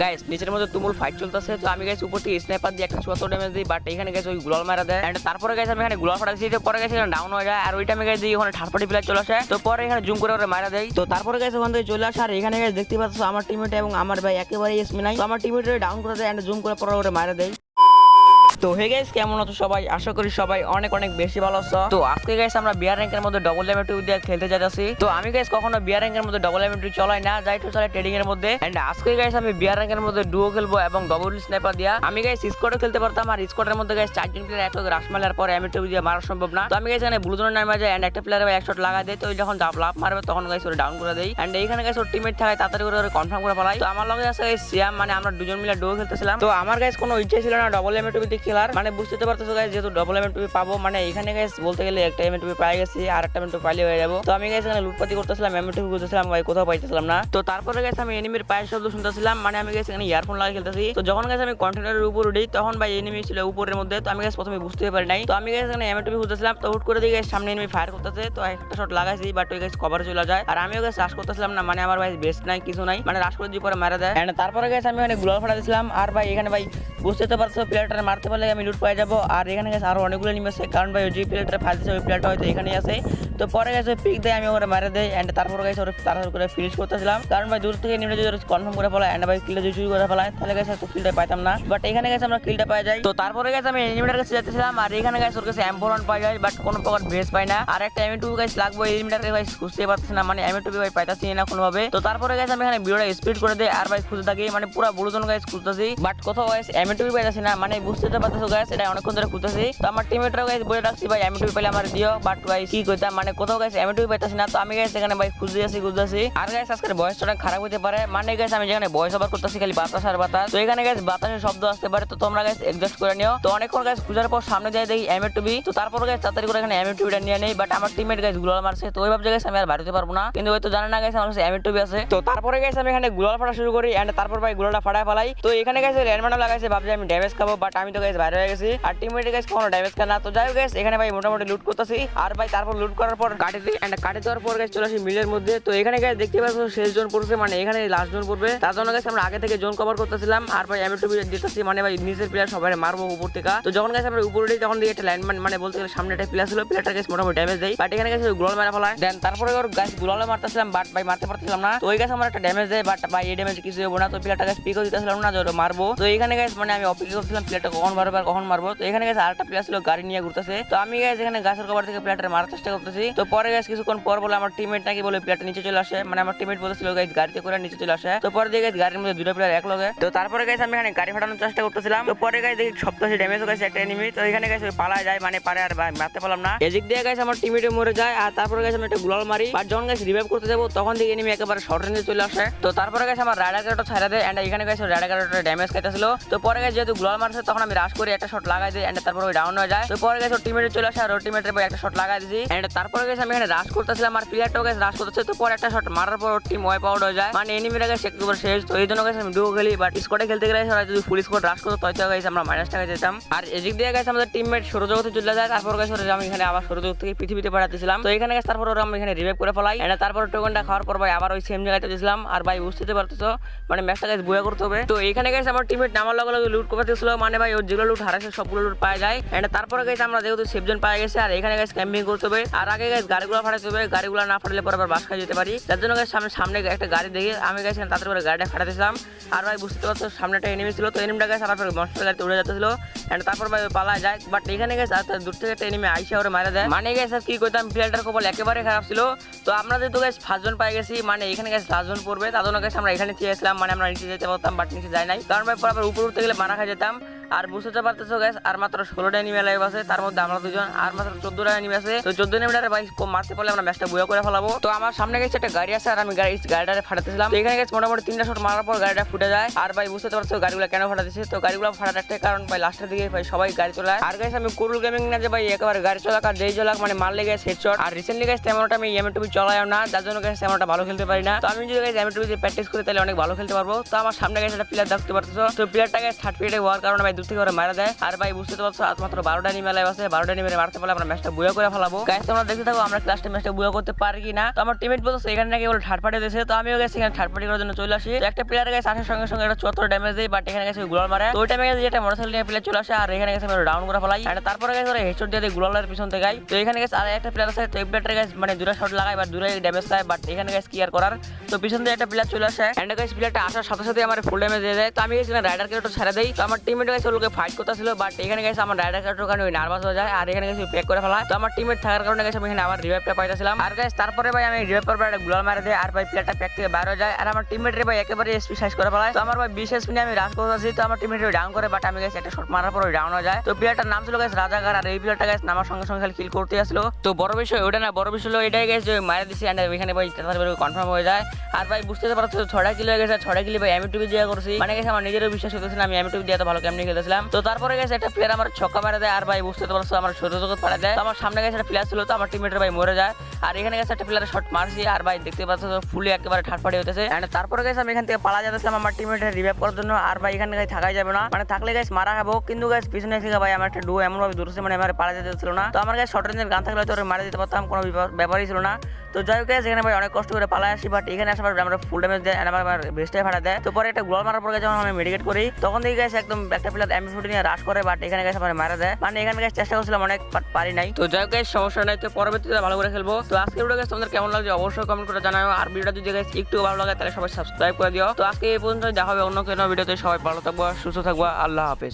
Guys নিচের মধ্যে তুমুল ফাইট চলতেছে। তো আমি গাইস উপর থেকে স্নাইপার দিয়ে একটা চুয়াত্তর ড্যামেজ দিই বাট এখানে গেছে ওই গুলাল মারা দেয়। এন্ড তারপরে গেছে আমি এখানে গুলাল ফাটা দিচ্ছি তো পরে গেছে ডাউন হয়ে যায়। আর ওইটা আমি গেছে ওখানে পার্টি প্লেয়ার চলে আসে। তো পরে এখানে জুম করে ওরা মারা দেয়। তো তারপরে গেছে ওখান থেকে চলে আসে, আর এখানে গেছে দেখতে পাচ্ছ আমার টিমমেট এবং আমার ভাই একেবারে এসমি নাই। আমার টিমমেট ডাউন করে দেয় এন্ড জুম করে পরে ওরা মারা দেয়। তো হে গাইস কেমন আছো সবাই? আশা করি সবাই অনেক অনেক বেশি ভালো আছো। তো, আজকে গাইস আমরা বিয়ার র্যাঙ্কের মধ্যে ডবল লেভেল টু দিয়ে খেলতে যাচ্ছি তো, আমি গাইস কখনো বিয়ার র্যাঙ্কের মধ্যে ডবল লেভেল টু চলাই না, যাই তো চলে ট্রেডিং এর মধ্যে। এন্ড আজকে গাইস আমি বিয়ার র্যাঙ্কের মধ্যে ডুও খেলব এবং ডবল স্নাইপার দিয়া। আমি গাইস স্কোয়াডও খেলতে পারতাম, আর স্কোয়াডের মধ্যে গাইস চারজন প্লেয়ার এক রাশ মারার পরে আমি টু দিয়ে মারা সম্ভব না। তো, আমি গাইস এখানে ব্লু জোনের নামে যায় এন্ড একটা প্লেয়ার এক শট লাগাই দেয়। তো যখন লাভ মারবে, তখন গাইস ওরা ডাউন করে দেয়। এন্ড এইখানে গাইস ওর টিমমেট থাকে, তাড়াতাড়ি করে কনফার্ম করে ফেলাই। তো, আমার লগে আছে সিয়াম মানে আমরা দুজন মিলে ডুও খেলতেছিলাম। তো, আমার গাইস কোনো ইচ্ছা ছিল না ডবল এম টুবিতে খেলার মানে বুঝতে পারতেছো গাইস যেহেতু ডবল এম টুবি পাবো মানে এখানে গাইস বলতে গেলে একটা এম টুবি পাই গেছি, আর একটা এম টুবি পাইলে হয়ে যাব। তো আমি গাইস এখানে লুটপাতি করতেছিলাম এম টুবি খুঁজতেছিলাম, ভাই কোথাও পাইতেছিলাম না। তো তারপরে গাইস আমি এনিমির পায়ের শব্দ শুনতেছিলাম মানে আমি গাইস এখানে ইয়ারফোন লাগিয়ে খেলতেছি। তো যখন গাইস আমি কন্টেনারের উপর উঠি, তখন ভাই এনিমি ছিল উপরের মধ্যে, তো আমি গাইস প্রথমে বুঝতে পারি নাই। তো আমি গাইস এখানে এম টুবি খুঁজতেছিলাম, তো হুট করে দিয়ে গাইস সামনে এনিমি ফায়ার করতেছে, তো একটা শট লাগাইছি বাট ওই গাইস কভারে চলে যায়। আর আমিও গাইস রাশ করতেছিলাম না মানে আমার ভাই বেস্ট নাই, কিছু নাই মানে রাশ করে দিয়ে পরে মারা And তারপরে গাইস আমি এখানে গুলাল ফাটা আর ভাই এখানে ভাই বুঝতে তো পারছ প্লেয়ারটা মারতে পারলে আমি লুট পাই যাব। আর এখানে গেছে আরও অনেকগুলো নিম আছে। কারণ ভাই যে প্লেয়ারটা ফালছে ওই প্লেয়ারটা হয়তো এখানেই আছে। তো পরে গেছে পিক দেয়, আমি ওরা মারে দেয় এন্ড তারপরে গেছে ওরা তাড়াতাড়ি করে ফিনিশ করতেছিলাম। কারণ ভাই, দূর থেকে নিমে যদি কনফার্ম করে ফেলায় এন্ড ভাই কিলটা যদি চুরি করে ফেলায়, তাহলে গেছে তো কিলটা পাইতাম না। বাট এখানে গেছে আমরা কিলটা পাই যাই। তো তারপরে গেছে আমি এনিমিটার কাছে যেতেছিলাম আর এখানে গেছে ওর কাছে এম্পোরন পাই যায় বাট কোনো প্রকার ভেস পাই না। আর একটা এমি টু গাইস লাগবে এনিমিটারকে ভাই খুঁজতে পারতেছি না। মানে এমি টু ভাই পাইতাছি না কোনোভাবে। তো তারপরে গেছে আমি এখানে ভিডিওটা স্পিড করে দেই, আর ভাই খুঁজে থাকি। মানে পুরো বুড়োজন গাইস খুঁজতেছি। বাট কোথাও গাইস এমি টু পাইতাছি না। মানে বুঝতে তো পারতেছো গাইস এটা অনেকক্ষণ ধরে খুঁজতেছি তো আমার টিমমেটরাও গাইস বলে রাখছি, ভাই এমি টু পাইলে আমার দিও বাট গাইস কি কইতাম মানে কোথাও গাইস এমি টু পাইতাছি না, তো আমি গাইস এখানে ভাই খুঁজে আছি খুঁজতেছি আর গাইস আজকের বয়সটা অনেক খারাপ হতে পারে। মানে গাইস আমি যেখানে বয়স ওভার করতেছি খালি বাতাস আর বাতাস। তো এখানে গাইস বাতাসের শব্দ আসতে পারে, তো তোমরা গাইস এডজাস্ট করে নিও। তো অনেকক্ষণ গাইস খুঁজার পর সামনে যাই দেখি এম টুবি তো তারপর গাইস তাড়াতাড়ি করে এখানে এম টুবিটা নিয়ে নেই বাট আমার টিমমেট গাইস গুলাল মারছে। তো ওই ভাবছে গাইস আমি আর বাড়িতে পারব না। কিন্তু হয়তো জানে না গাইস আমার কাছে এম টুবি আছে। তো তারপরে গাইস আমি এখানে গুলাল ফাটা শুরু করি এন্ড তারপর ভাই গুলালটা ফাটায় ফেলাই। তো এখানে গাইস ল্যান্ডমার্ক লাগাইছে, ভাবছি আমি ড্যামেজ খাব বাট আমি তো গাইস বাইরে হয়ে গেছি। আর টিমমেট গাইস কোনো ড্যামেজ খায় না। তো যাই হোক গাইস এখানে ভাই মোটামুটি লুট করতেছি। আর ভাই তারপর লুট করার পর কাটে দিই এন্ড কাটে দেওয়ার পর গাইস চলে আসি মিলের মধ্যে। তো এখানে গাইস দেখতে পাচ্ছ শেষ জোন পড়ছে মানে এখানে লাস্ট জোন পড়বে। তার জন্য গাইস আমরা আগে থেকে জোন কভার করতেছিলাম। আর ভাই, আমি টুবি দিতেছি মানে ভাই, নিচের প্লেয়ার সবাই মারবো উপর থেকে। তো যখন গাইস আমরা উপরে উঠি, তখন দিয়ে একটা ল্যান্ডম্যান মানে বলতে গেলে সামনে একটা প্লেয়ার ছিল। প্লেয়ারটা গাইস মোটামুটি ড্যামেজ দেয়। বাট এখানে গেছে গ্লোল মারা ফেলায়। দেন তারপরে ওর গাইস গ্লোলে মারতেছিলাম বাট ভাই, মারতে পারতেছিলাম না। তো ওই গাছ আমার একটা ড্যামেজ দেয় বাট ভাই, এই ড্যামেজ কিছু হব না। তো প্লেয়ারটা গাইস পিকও দিতেছিলাম না, যে মারবো। তো এখানে গাইস মানে আমি অপেক্ষা করছিলাম প্লেয়ারটা কখন মারবো আর কখন মারবো? তো এখানে গেছে আরেকটা প্লেয়ার ছিল, গাড়ি নিয়ে ঘুরতেছে। তো আমি গাইস এখানে গাছের কভার থেকে প্লেয়ারটা মারার চেষ্টা করতেছি। তো পরে গেছে কিছুক্ষণ পর বলে আমার টিমমেট নাকি বলে প্লেয়ারটা নিচে চলে আসে। মানে আমার টিমমেট বলেছিল গাইস গাড়িতে করে নিচে চলে আসে। তো পরে গাইস গাড়ির মধ্যে দুটো প্লেয়ার এক লগে। তো তারপরে গেছে আমি এখানে গাড়ি ফাটানোর চেষ্টা করতেছিলাম। তো পরে গাইস দেখি সপ্তাহে ড্যামেজ হয়ে গেছে একটা এনিমি তো এখানে গেছে পালা যায় মানে পারে আর মারতে পারলাম না। এদিক দিয়ে গাইস আমার টিমমেটে মরে যায়, আর তারপরে গেছে আমি একটা গুলাল মারি। আর যখন গেছে রিভাইভ করতে যাব, তখন থেকে এনিমি একেবারে শর্ট রেঞ্জে চলে আসে। তো তারপরে গেছে আমার রাইডার গাড়িটা ছাড়া দেয় এখানে গেছে রাইডার গাড়িটা ড্যামেজ খাইতেছিল। তো পরে গেছে যেহেতু গুলাল মারছে, তখন আমি রাশ করে একটা শট লাগাই দিই এন্ড তারপরে ওই ডাউন হয়ে যায়। তো পরে ওর টিমমেটে চলে আসে আর ওর টিমমেটের একটা শট লাগাই দিয়েছি এন্ড তারপরে গাইস আমি এখানে রাশ করতেছিলাম আর প্লেয়ারটাও গাইস রাশ করতেছে। তো পরে একটা শট মারার পর ওর টিম ওয়াইপ আউট হয়ে যায়। মানে এনিমিরা গাইস একটু শেষ। তো এই জন্য গাইস আমি ডুও খেলি। বাট স্কোয়াডে খেলতে গেলে ওরা যদি ফুল স্কোয়াড রাশ করতো তখন গাইস আমরা মাইনাস টাকা যেতাম। আর এদিক দিয়ে গাইস আমাদের টিমমেট সৌরজগতে চলে যায়। তারপর গেছে আমি এখানে আবার সৌরজগৎ থেকে পৃথিবীতে পাঠাতেছিলাম তো এখানে গেছে তারপর ওরা আমি এখানে রিভাইভ করে ফেলাই। এন্ড তারপর টোকেনটা খাওয়ার পর ভাই আবার ওই সেম জায়গাতে দিয়েছিলাম। আর ভাই বুঝতে পারতেছো মানে ম্যাচটা গেছে বয়া করতে হবে। তো এখানে গেছে আমার টিমমেট নামার লগে লগে লুট করতে ছিল মানে ভাই ওর যেগুলো লুট হারাছে সবগুলো লুট পাওয়া যায়। এন্ড তারপরে গাইস আমরা যেহেতু সেফজন পাওয়া গেছে, আর এখানে গাইস ক্যাম্পিং করতে হবে। আর আগে গাইস গাড়িগুলো ফাটাতে হবে, গাড়িগুলো না ফাটালে পরে আবার বাস খাই যেতে পারি। তার জন্য গাইস সামনে সামনে একটা গাড়ি দেখে আমি গাইস তাদের করে গাড়িটা ফাটাতেছিলাম আর ভাই বুঝতে পারছ, সামনে একটা এনিমি ছিল, তো এনিমিটা গাইস আমার মস্ত গাড়িতে উড়ে যেতেছিল এন্ড তারপর ভাই পালা যায়। বাট এখানে গাইস আর দূর থেকে একটা এনিমি আইসা ওরে মারা দেয়। মানে আর কি করতাম প্লেয়ারটার কপাল একেবারে খারাপ ছিল। তো আমরা যেহেতু গাইস ফার্স্টজন পাই গেছি মানে এখানে গাইস লাস্টজন পড়বে। তার জন্য গাইস আমরা এখানে চেয়েছিলাম মানে আমরা নিচে যেতে পারতাম বাট নিচে যাই নাই। কারণ ভাই পর আবার উপর উঠতে গেলে মারা খাই যেতাম। আর বুঝতে পারতেছো গ্যাস আর মাত্র ষোলোটা এনিমি লাইভ আছে, তার মধ্যে আমরা দুজন, আর মাত্র চোদ্দটা এনিমি আছে। তো চোদ্দ এনিমিটারে ভাই মারতে পারলে আমরা ম্যাচটা বুয়া করে ফেলাবো। তো আমার সামনে গেছে একটা গাড়ি আছে, আর আমি গাড়ি গাড়িটারে ফাটাতেছিলাম। তো এখানে গেছে মোটামুটি তিনটা শট মারার পর গাড়িটা ফুটে যায়। আর ভাই বুঝতে পারছ গাড়িগুলো কেন ফাটাতেছে? তো গাড়িগুলো ফাটার একটা কারণ ভাই লাস্টের দিকে ভাই সবাই গাড়ি চলায়। আর গাইস আমি কুরুল গেমিং না যে ভাই, একেবারে গাড়ি চলাক আর যেই চলাক মানে মারলে গেছে হেডশট আর রিসেন্টলি গেছে তেমনটা আমি এম টুবি চলাইও না, যার জন্য গেছে তেমনটা ভালো খেলতে পারি না। তো আমি যদি গেছে এম টুবি প্র্যাকটিস করি, তাহলে অনেক ভালো খেলতে পারব। তো আমার সামনে গেছে একটা প্লেয়ার দেখতে পারতেছো। তো প্লেয়ারটাকে থার্ড পিরিয়ডে হওয়ার কারণে দূর থেকে ওরা মারা দেয় আর ভাই, বুঝতে পারছ আজ মাত্র বারোটা নিয়ে মেলায় আছে। বারোটা নিয়ে মারতে পারলে আমরা ম্যাচটা বুয়া করে ফেলাবো। গাইস তোমরা দেখতে থাকো, আমরা ক্লাসটা ম্যাচটা বুয়া করতে পারি কি না তো আমার টিমমেট বলছে এখানে নাকি বলে থার্ড দিয়েছে। তো আমিও গেছি এখানে থার্ড করার জন্য চলে আসি। একটা প্লেয়ার গেছে আসার সঙ্গে সঙ্গে একটা চুয়াত্তর ড্যামেজ দেয় বাট এখানে গেছে গুলাল মারে। তো ওই টাইমে গেছে যেটা মোটরসাইকেল নিয়ে প্লেয়ার চলে আসে, আর এখানে গেছে আমি ডাউন করে ফেলাই। আর তারপরে গেছে ওরা হেডশট দিয়ে গুলালের পিছন থেকে গাই তো এখানে গেছে আর একটা প্লেয়ার আছে, তো এই প্লেয়ারটা গেছে মানে দূরে শট লাগায় বা দূরে ড্যামেজ খায় বাট এখানে গেছে কি আর করার? তো পিছন দিয়ে একটা প্লেয়ার চলে আসে। এন্ড গেছে প্লেয়ারটা আসার সাথে সাথে আমার ফুল ড্যামেজ দিয়ে দেয়। তো আমি রাইডার ক্যারেক্টার ছেড়ে দেই। তো আমার টিমমেট গেছে ওকে ফাইট করতেছিল বাট এখানে গেছে আমার রাইডার ক্যারেক্টার কারণে নার্ভাস হয়ে যায়, আর এখানে গেছে প্যাক করে ফেলা তো আমার টিমমেট থাকার কারণে গেছে আমি এখানে আবার রিভাইভটা পাইতেছিলাম। আর গাইস তারপরে ভাই আমি রিভাইভ পর একটা গুলাল মারে দেয়, আর ভাই প্লেয়ারটা প্যাক থেকে বাইরে যায়। আর আমার টিমমেট ভাই একেবারে এসপি সাইজ করে ফেলায়। তো আমার ভাই বিশ এসপি আমি রাশ করতেছি, তো আমার টিমমেট ডাউন করে বাট আমি গেছি একটা শট মারার পর ডাউন হয়ে যায়। তো প্লেয়ারটার নাম ছিল গেছে রাজাগার আর এই প্লেয়ারটা গেছে নামার সঙ্গে সঙ্গে খালি কিল করতে আসলো। তো বড় বিষয় ওটা না, বড় বিষয় হলো এটাই গেছে যে মারা দিছি এন্ড এখানে ভাই তাড়াতাড়ি কনফার্ম হয়ে যায়। আর ভাই বুঝতে পারছ ছটা কিলো হয়ে গেছে ছটা কিলো ভাই আমি টুবি দিয়ে করছি। মানে গেছে আমার নিজেরও বিশ্বাস হতেছিল আমি আমি টুবি দিয়ে এত ভালো কেমনি খেলতেছিলাম তো তারপরে গেছে একটা প্লেয়ার আমার ছক্কা মারা দেয়। আর ভাই, বুঝতে পারছ, আমার ছোট জগৎ পাড়া দেয়। আমার সামনে গেছে একটা প্লেয়ার ছিল, তো আমার টিমেটের ভাই মরে যায়। আর এখানে গেছে একটা প্লেয়ার শট মারছি। আর ভাই দেখতে পাচ্ছ ফুলি একেবারে ঠাটপাটি হতেছে এন্ড তারপরে গেছে আমি এখান থেকে পালা যাচ্ছিলাম আমার টিমেটের রিভাইভ করার জন্য। আর ভাই, এখানে গাই থাকাই যাবে না। মানে থাকলে গাইস মারা খাব। কিন্তু গাইস পিছনে থেকে ভাই আমার একটা ডু এমন ভাবে দূরছে মানে আমার পালা যেতে ছিল না। তো আমার গায়ে শর্ট রেঞ্জের গান থাকলে ওরে মারা দিতে পারতাম, কোনো ব্যাপারই ছিল না। তো যাই হোক এখানে ভাই অনেক কষ্ট করে পালা আসি বাট এখানে আসার আমরা ফুল ড্যামেজ দেয় আমার বেস্টে ফাটা দেয়। তো পরে একটা গোল মারার পরে যখন আমি মেডিকেট করি, তখন দেখি গেছে একদম একটা এমবি ফুটি নিয়ে রাশ করে বাট এখানে গেছে আমার মারা দেয় মানে এখানে গেছে চেষ্টা করছিলাম অনেক বাট পারি নাই। তো যাই হোক সমস্যা নাই, তো পরবর্তীতে ভালো করে খেলব। তো আজকে ভিডিও গেছে তোমাদের কেমন লাগছে অবশ্যই কমেন্ট করে জানাও। আর ভিডিওটা যদি গেছে একটু ভালো লাগে, তাহলে সবাই সাবস্ক্রাইব করে দিও। তো আজকে এই পর্যন্ত দেখা হবে অন্য কোনো ভিডিওতে সবাই ভালো থাকব, সুস্থ থাকব, আল্লাহ হাফেজ।